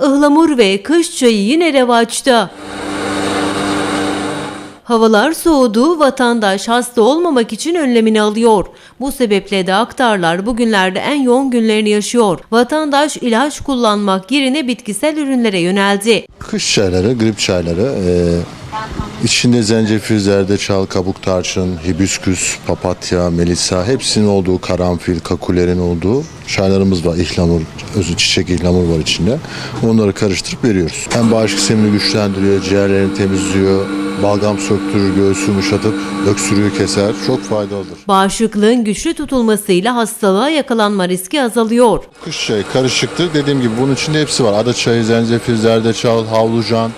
Ihlamur ve kış çayı yine revaçta. Havalar soğudu, vatandaş hasta olmamak için önlemini alıyor. Bu sebeple de aktarlar bugünlerde en yoğun günlerini yaşıyor. Vatandaş ilaç kullanmak yerine bitkisel ürünlere yöneldi. Kış çayları, grip çayları. e, içinde zencefil, zerdeçal, kabuk tarçın, hibisküs, papatya, melisa hepsinin olduğu karanfil, kakulerin olduğu çaylarımız var. İhlamur, özü çiçek ihlamur var içinde. Onları karıştırıp veriyoruz. Hem bağışıklık sistemini güçlendiriyor, ciğerlerini temizliyor, balgam söktürür, göğsü yumuşatıp öksürüğü keser. Çok faydalıdır. Bağışıklığın güçlü tutulmasıyla hastalığa yakalanma riski azalıyor. Kış çayı karışıktır. Dediğim gibi bunun içinde hepsi var. Ada çayı, zencefil, zerdeçal, havlucan,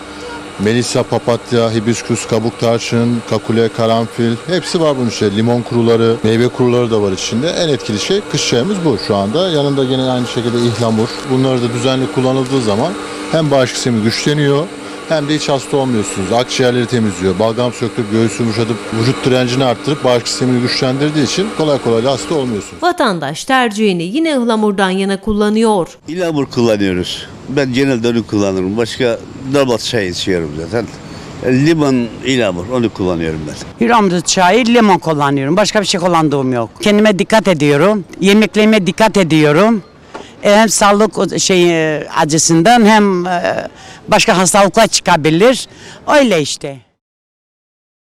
melisa, papatya, hibisküs, kabuk tarçın, kakule, karanfil hepsi var bunun içinde. Limon kuruları, meyve kuruları da var içinde. En etkili şey kış çayımız bu şu anda. Yanında yine aynı şekilde ihlamur. Bunları da düzenli kullanıldığı zaman hem bağışıklık sistemi güçleniyor hem de hiç hasta olmuyorsunuz. Akciğerleri temizliyor. Balgam söktürüp göğsü yumuşatıp vücut direncini arttırıp bağışıklık sistemini güçlendirdiği için kolay kolay hasta olmuyorsunuz. Vatandaş tercihini yine ıhlamurdan yana kullanıyor. İlamur kullanıyoruz. Ben genelde onu kullanırım. Başka normal çay içiyorum zaten. Limon ilamur onu kullanıyorum ben. Hüramda çayı limon kullanıyorum. Başka bir şey kullandığım yok. Kendime dikkat ediyorum. Yemeklerime dikkat ediyorum. E, Hem sağlık şey e, açısından hem e, başka hastalıklar çıkabilir. Öyle işte.